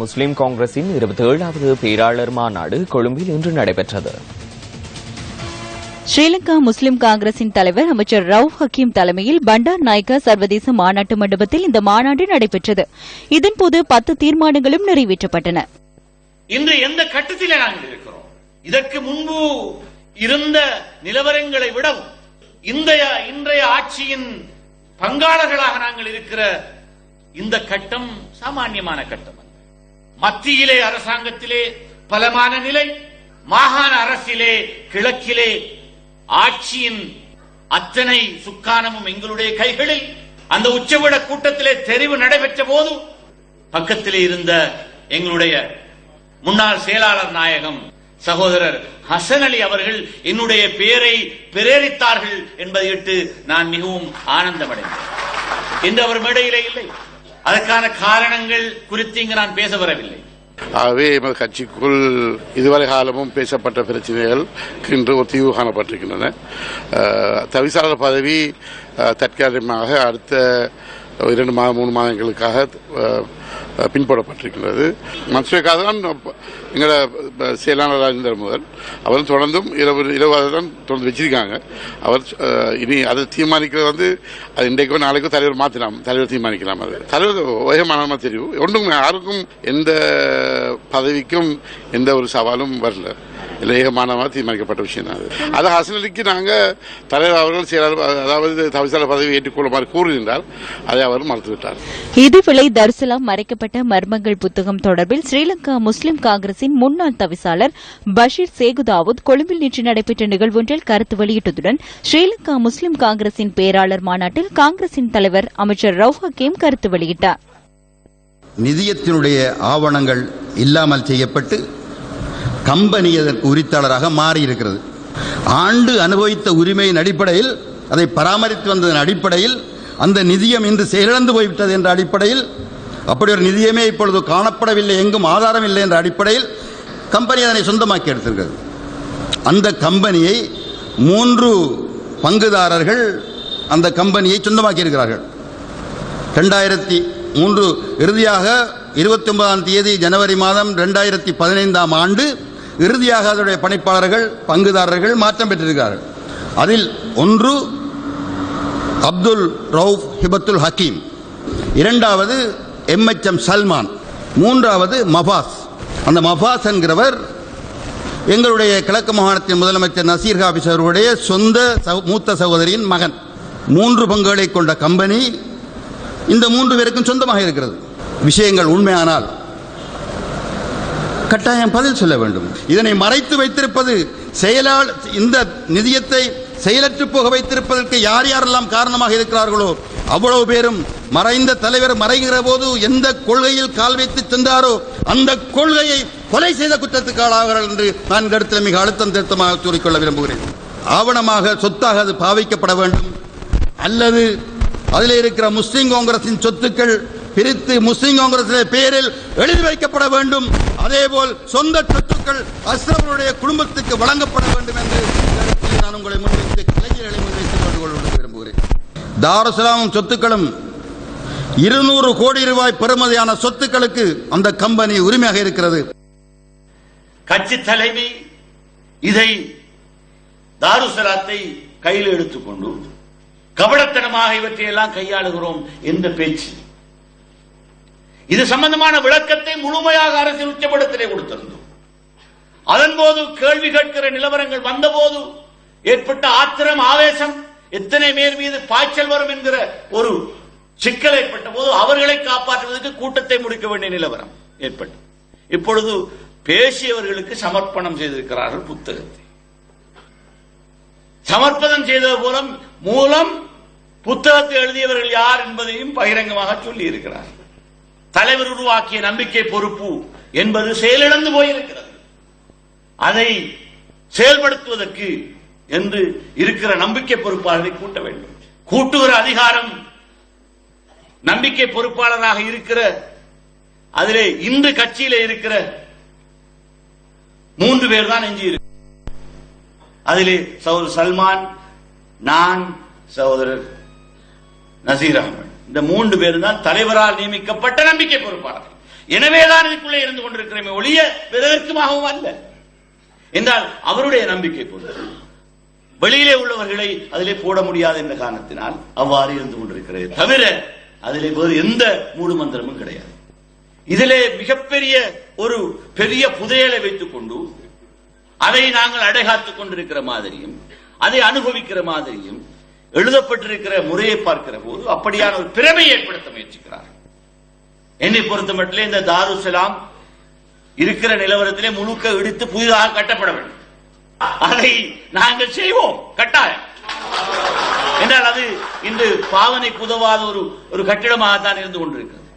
முஸ்லிம் காங்கிரசின் இருபத்தி ஏழாவது பேராளர் மாநாடு கொழும்பில் இன்று நடைபெற்றது. ஸ்ரீலங்கா முஸ்லிம் காங்கிரசின் தலைவர் அமைச்சர் ரவ் ஹக்கீம் தலைமையில் பண்டார் நாயக்கா சர்வதேச மாநாட்டு மண்டபத்தில் இந்த மாநாடு நடைபெற்றது. இதன்போது பத்து தீர்மானங்களும் நிறைவேற்றப்பட்டன. இன்று எந்த கட்டத்திலே நாங்கள் இருக்கிறோம்? இதற்கு முன்பு இருந்த நிலவரங்களை விடவும் இன்றைய இன்றைய ஆட்சியின் பங்காளர்களாக நாங்கள் இருக்கிற இந்த கட்டம் சாமானியமான கட்டம் அல்ல. மத்தியிலே அரசாங்கத்திலே பலமான நிலை மாகாண அரசிலே கிழக்கிலே ஆட்சியின் அத்தனை சுக்கானமும் எங்களுடைய கைகளில். அந்த உச்சவிட கூட்டத்திலே தெரிவு நடைபெற்ற போது பக்கத்திலே இருந்த எங்களுடைய முன்னாள் செயலாளர் நாயகம் சகோதரர் ஹசன் அலி அவர்கள் என்னுடைய பெயரை பிரேரித்தார்கள் என்பதையிட்டு நான் மிகவும் ஆனந்தமடைந்தேன். என்று அவர் மேடையிலே இல்லை. அதற்கான காரணங்கள் குறித்து இங்கு நான் பேச வரவில்லை. ஆகவே எமது கட்சிக்குள் இதுவரை காலமும் பேசப்பட்ட பிரச்சனைகள் இன்று ஒரு தீர்வு காணப்பட்டிருக்கின்றன தவிசாளர் பதவி தற்காலிகமாக அடுத்த இரண்டு மாதம் மூணு மாதங்களுக்காக அஹ், பின்பற்றப்பட்டிருக்கின்றது. மன்சூருக்காக தான் எங்களோட செயலாளர் ராஜேந்திர முதல் அவர் தொடர்ந்தும் இரவு இரவு தான் தொடர்ந்து வச்சிருக்காங்க. அவர் இனி அதை தீர்மானிக்கிறது வந்து அது இன்றைக்கோ நாளைக்கோ தலைவர் மாற்றலாம் தலைவர் தீர்மானிக்கலாம் அது. தலைவர் ஓயமானமா தெரியும். ஒன்றும் யாருக்கும் எந்த பதவிக்கும் எந்த ஒரு சவாலும் வரல. இல்லை ஏகமானமாக தீர்மானிக்கப்பட்ட விஷயம் தான் அது. அது ஹசன் அலிக்கு நாங்கள் தலைவர் அவர்கள் செயலாளர் அதாவது தவிசாளர் பதவி ஏற்றுக்கொள்ளுமாறு கூறியிருந்தார் அதை அவர் மறுத்துவிட்டார். இதேவேளை தர்சலாம் மறைக்கப்பட்ட மர்மங்கள் புத்தகம் தொடர்பில் ஸ்ரீலங்கா முஸ்லிம் காங்கிரசின் முன்னாள் தவிசாளர் பஷீர் சேகுதாவூத் கொழும்பில் நேற்று நடைபெற்ற நிகழ்வொன்றில் கருத்து வெளியிட்டதுடன் ஸ்ரீலங்கா முஸ்லிம் காங்கிரசின் பேராளர் மாநாட்டில் காங்கிரசின் தலைவர் அமைச்சர் ரவ் ஹக்கீம் கருத்து வெளியிட்டார். நிதியத்தினுடைய ஆவணங்கள் இல்லாமல் செய்யப்பட்டு கம்பெனி அதற்கு உரித்தாளராக மாறியிருக்கிறது. ஆண்டு அனுபவித்த உரிமையின் அடிப்படையில் அதை பராமரித்து வந்ததன் அடிப்படையில் அந்த நிதியம் இன்று செயலிழந்து போய்விட்டது என்ற அடிப்படையில் அப்படி ஒரு நிதியமே இப்பொழுது காணப்படவில்லை எங்கும் ஆதாரம் இல்லை என்ற அடிப்படையில் கம்பெனி அதனை சொந்தமாக்கி எடுத்திருக்கிறது. அந்த கம்பெனியை மூன்று பங்குதாரர்கள் அந்த கம்பெனியை சொந்தமாக்கி இருக்கிறார்கள் ரெண்டாயிரத்தி மூன்று இறுதியாக இருபத்தி ஒன்பதாம் தேதி ஜனவரி மாதம் ரெண்டாயிரத்தி பதினைந்தாம் ஆண்டு இறுதியாக அதனுடைய பணிப்பாளர்கள் பங்குதாரர்கள் மாற்றம் பெற்றிருக்கிறார்கள். அதில் ஒன்று அப்துல் ரவுஃப் ஹிபத்துல் ஹக்கீம் இரண்டாவது எம்எச்எம் சல்மான் மூன்றாவது மஃபாஸ். அந்த மஃபாஸ் என்கிறவர் எங்களுடைய கிழக்கு மாகாணத்தின் முதலமைச்சர் நசீர் ஹாபிஸ் அவர்களுடைய சொந்த மூத்த சகோதரியின் மகன். மூன்று பங்குகளை கொண்ட கம்பெனி இந்த மூன்று பேருக்கும் சொந்தமாக இருக்கிறது. விஷயங்கள் உண்மையானால் கட்டாயம் பதில் சொல்ல வேண்டும். இதனை மறைத்து வைத்திருப்பது செயலால் இந்த நிதியத்தை செயலற்று போக வைத்திருப்பதற்கு யார் யாரெல்லாம் காரணமாக இருக்கிறார்களோ அவ்வளவு பேரும் மறைந்த தலைவர் மறைகிற போது எந்த கொள்கையில் கால் வைத்து சென்றாரோ அந்த கொள்கையை கொலை செய்த குற்றத்துக்கு ஆளாகிறார்கள் என்று நான் இந்த இடத்தில் மிக அழுத்தம் திருத்தமாக கூறிக்கொள்ள விரும்புகிறேன். ஆவணமாக சொத்தாக அது பாவிக்கப்பட வேண்டும். அல்லது அதில் இருக்கிற முஸ்லிம் காங்கிரசின் சொத்துக்கள் பிரித்து முஸ்லிம் காங்கிரஸ் பேரில் எழுதி வைக்கப்பட வேண்டும். அதேபோல் சொந்த சொத்துக்கள் அஸ்ரவருடைய குடும்பத்துக்கு வழங்கப்பட வேண்டும் என்று நான் உங்களை முன்வைத்து கலைஞர்களை முன்வைத்து கொண்டு விரும்புகிறேன். தாருசலாமும் சொத்துக்களும் இருநூறு கோடி ரூபாய் பெறுமதியான சொத்துக்களுக்கு அந்த கம்பெனி உரிமையாக இருக்கிறது. கட்சி தலைமை இதை தாருசலாத்தை கையில் எடுத்துக்கொண்டு கபடத்தனமாக இவற்றையெல்லாம் கையாளுகிறோம் என்ற பேச்சு. இது சம்பந்தமான விளக்கத்தை முழுமையாக அரசியல் உச்சபடத்திலே கொடுத்திருந்தோம். அதன் போது கேள்வி கேட்கிற நிலவரங்கள் வந்தபோது ஏற்பட்ட ஆத்திரம் ஆவேசம் எத்தனை பேர் மீது பாய்ச்சல் வரும் என்கிற ஒரு சிக்கல் ஏற்பட்ட போது அவர்களை காப்பாற்றுவதற்கு கூட்டத்தை முடிக்க வேண்டிய நிலவரம் ஏற்பட்டது. இப்பொழுது பேசியவர்களுக்கு சமர்ப்பணம் செய்திருக்கிறார்கள் புத்தகத்தை சமர்ப்பணம் செய்தது மூலம் மூலம் புத்தகத்தை எழுதியவர்கள் யார் என்பதையும் பகிரங்கமாக சொல்லி இருக்கிறார்கள் தலைவர் உருவாக்கிய நம்பிக்கை பொறுப்பு என்பது செயலிழந்து போயிருக்கிறது. அதை செயல்படுத்துவதற்கு என்று இருக்கிற நம்பிக்கை பொறுப்பாளரை கூட்ட வேண்டும். கூட்டுகிற அதிகாரம் நம்பிக்கை பொறுப்பாளராக இருக்கிற அதிலே இன்று கட்சியில இருக்கிற மூன்று பேர் தான் எஞ்சி இருக்கு. அதிலே சகோதரர் சல்மான் நான் சகோதரர் நசீர் அகமது. இந்த மூன்று பேர் தான் தலைவரால் நியமிக்கப்பட்ட நம்பிக்கை பொறுப்பாளர்கள் எனவேதான் இதுக்குள்ளே இருந்து கொண்டிருக்கிறோமே ஒழிய பிறருக்குமாகவும் அல்ல. என்றால் அவருடைய நம்பிக்கை பொறுத்து வெளியிலே உள்ளவர்களை அதிலே போட முடியாது என்ற காரணத்தினால் அவ்வாறு இருந்து கொண்டிருக்கிறது தவிர அதிலே வேறு எந்த மூடு மந்திரமும் கிடையாது. இதிலே மிகப்பெரிய ஒரு பெரிய புதையலை வைத்துக் கொண்டு அதை நாங்கள் அடைகாத்துக் கொண்டிருக்கிற மாதிரியும் அதை அனுபவிக்கிற மாதிரியும் எழுதப்பட்டிருக்கிற முறையை பார்க்கிற போது அப்படியான ஒரு பிறமை ஏற்படுத்த முயற்சிக்கிறார். என்னை பொறுத்த மட்டும் இந்த தாருசலாம் இருக்கிற நிலவரத்திலே முழுக்க இடித்து புதிதாக கட்டப்பட வேண்டும். அதை நாங்கள் செய்வோம் கட்டாயம். என்றால் அது இன்று பாவனை உதவாத ஒரு ஒரு கட்டிடமாகத்தான் இருந்து கொண்டிருக்கிறது.